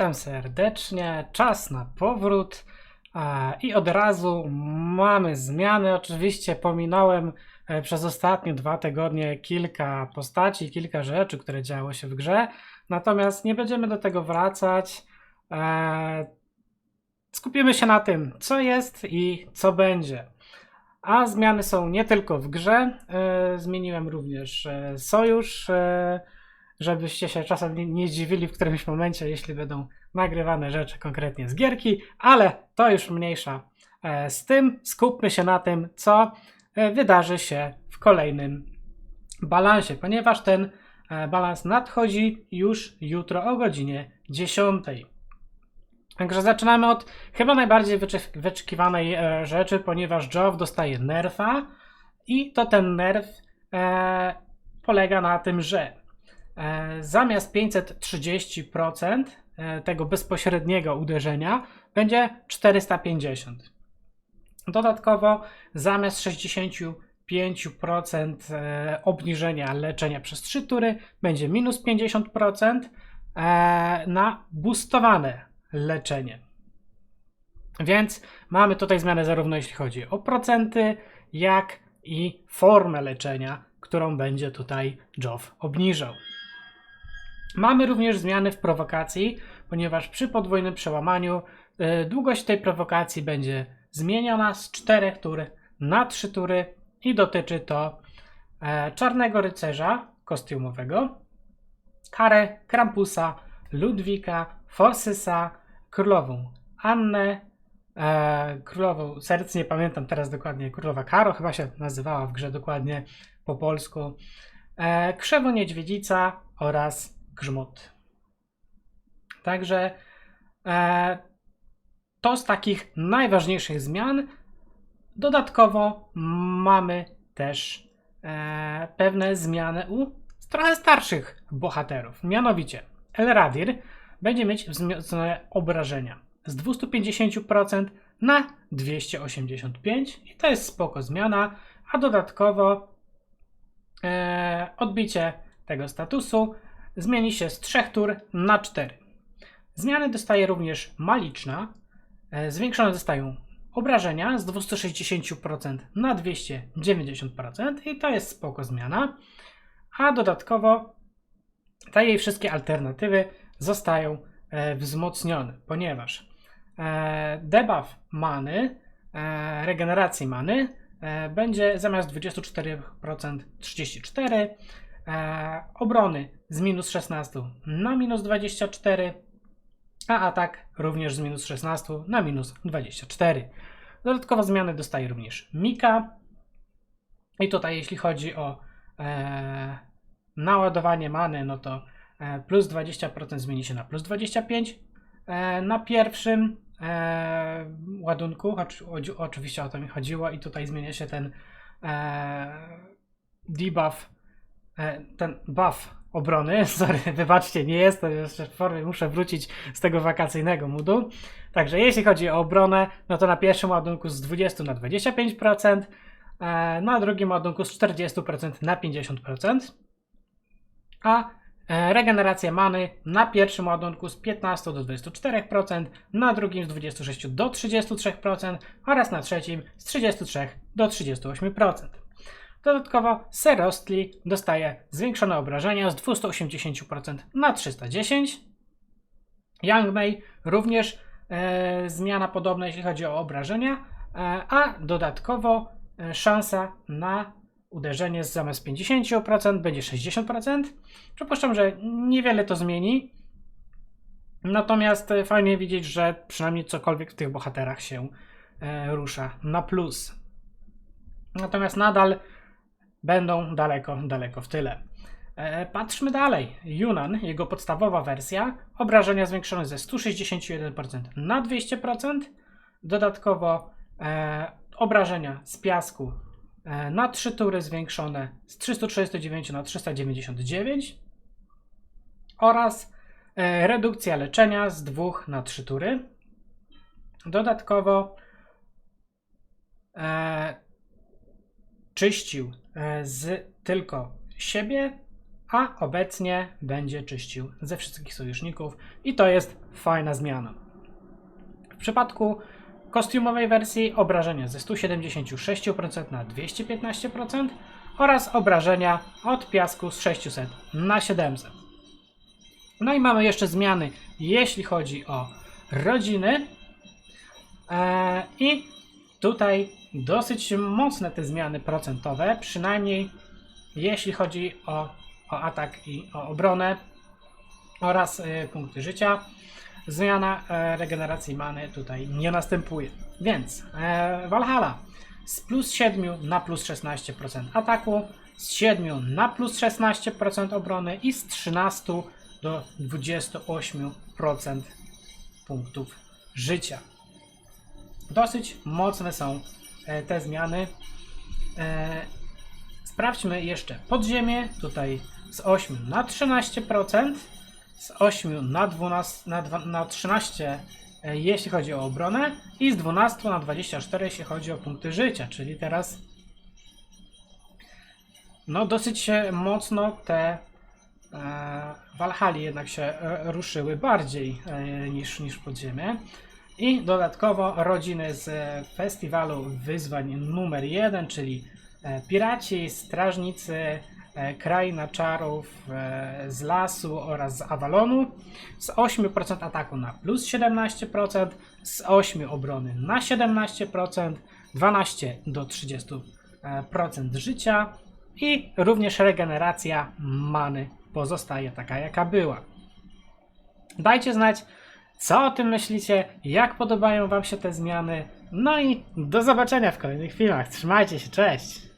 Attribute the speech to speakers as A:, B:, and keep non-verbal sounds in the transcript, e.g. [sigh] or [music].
A: Witam serdecznie. Czas na powrót. I od razu mamy zmiany. Oczywiście pominąłem e, przez ostatnie dwa tygodnie kilka postaci, kilka rzeczy, które działy się w grze. Natomiast nie będziemy do tego wracać. E, Skupimy się na tym, co jest i co będzie. A zmiany są nie tylko w grze. E, Zmieniłem również sojusz. Żebyście się czasem nie, nie zdziwili w którymś momencie, jeśli będą nagrywane rzeczy konkretnie z gierki, ale to już mniejsza e, z tym. Skupmy się na tym, co e, wydarzy się w kolejnym balansie, ponieważ ten e, balans nadchodzi już jutro o godzinie 10. Także zaczynamy od chyba najbardziej wyczek- wyczekiwanej rzeczy, ponieważ Jove dostaje nerfa i to ten nerf polega na tym, że zamiast 530% e, tego bezpośredniego uderzenia będzie 450. Dodatkowo zamiast 65% e, obniżenia leczenia przez 3 tury będzie minus 50% e, na boostowane leczenie. Więc mamy tutaj zmianę zarówno jeśli chodzi o procenty, jak i formę leczenia, którą będzie tutaj Jow obniżał. Mamy również zmiany w prowokacji, ponieważ przy podwójnym przełamaniu e, długość tej prowokacji będzie zmieniona z 4 tur na 3 tury i dotyczy to e, Czarnego Rycerza kostiumowego, Karę, Krampusa, Ludwika, Forsysa, Królową Annę, e, Królową Serc, nie pamiętam teraz dokładnie, Królowa Karo chyba się nazywała w grze dokładnie po polsku, e, Krzewo Niedźwiedzica oraz Grzmot. Także e, to z takich najważniejszych zmian. Dodatkowo mamy też e, pewne zmiany u trochę starszych bohaterów. Mianowicie Elradir będzie mieć wzmocnione obrażenia z 250% na 285 i to jest spoko zmiana, a dodatkowo e, odbicie tego statusu zmieni się z 3 tur na 4. Zmiany dostaje również Maliczna. E, Zwiększone zostają obrażenia z 260% na 290% i to jest spoko zmiana. A dodatkowo te jej wszystkie alternatywy zostają e, wzmocnione, ponieważ e, debuff many, e, regeneracji many e, będzie zamiast 24% 34, e, obrony z minus 16 na minus 24, a atak również z minus 16 na minus 24. Dodatkowo zmiany dostaje również Mika. I tutaj jeśli chodzi o e, naładowanie many, no to e, plus 20% zmieni się na plus 25. E, na pierwszym e, ładunku, oczy, oczy- oczywiście o to mi chodziło i tutaj zmienia się ten e, debuff ten buff obrony. [laughs] Sorry, wybaczcie, nie jestem jeszcze w formie, muszę wrócić z tego wakacyjnego moodu. Także jeśli chodzi o obronę, no to na pierwszym ładunku z 20 na 25%, e, na drugim ładunku z 40% na 50%, a e, regeneracja many na pierwszym ładunku z 15 do 24%, na drugim z 26 do 33% oraz na trzecim z 33 do 38%. Dodatkowo Serostli dostaje zwiększone obrażenia z 280% na 310. Young May również e, zmiana podobna jeśli chodzi o obrażenia, e, a dodatkowo e, szansa na uderzenie z zamiast 50% będzie 60%. Przypuszczam, że niewiele to zmieni. Natomiast e, fajnie widzieć, że przynajmniej cokolwiek w tych bohaterach się e, rusza na plus. Natomiast nadal będą daleko, daleko w tyle. E, patrzmy dalej. Yunan, jego podstawowa wersja, obrażenia zwiększone ze 161% na 200%. Dodatkowo e, obrażenia z piasku e, na 3 tury zwiększone z 339 na 399. Oraz e, redukcja leczenia z 2 na 3 tury. Dodatkowo e, czyścił e, z tylko siebie, a obecnie będzie czyścił ze wszystkich sojuszników i to jest fajna zmiana. W przypadku kostiumowej wersji obrażenia ze 176% na 215% oraz obrażenia od piasku z 600 na 700. No i mamy jeszcze zmiany, jeśli chodzi o rodziny. Eee, I tutaj dosyć mocne te zmiany procentowe, przynajmniej jeśli chodzi o, o atak i o obronę oraz y, punkty życia. Zmiana e, regeneracji many tutaj nie następuje. Więc e, Valhalla z plus 7 na plus 16% ataku, z 7 na plus 16% obrony i z 13 do 28% punktów życia. Dosyć mocne są e, te zmiany. E, sprawdźmy jeszcze podziemie. Tutaj z 8 na 13%, z 8 na, 12, na, dwa- na 13 e, jeśli chodzi o obronę i z 12 na 24 jeśli chodzi o punkty życia, czyli teraz no dosyć mocno te e, Walhali jednak się ruszyły bardziej e, niż, niż podziemie. I dodatkowo rodziny z e, festiwalu wyzwań numer 1, czyli e, piraci, strażnicy, e, kraina czarów z lasu oraz z Avalonu z 8% ataku na plus 17%, z 8 obrony na 17%, 12 do 30% e, procent życia i również regeneracja many pozostaje taka jaka była. Dajcie znać, co o tym myślicie, jak podobają Wam się te zmiany. No i do zobaczenia w kolejnych filmach. Trzymajcie się, cześć!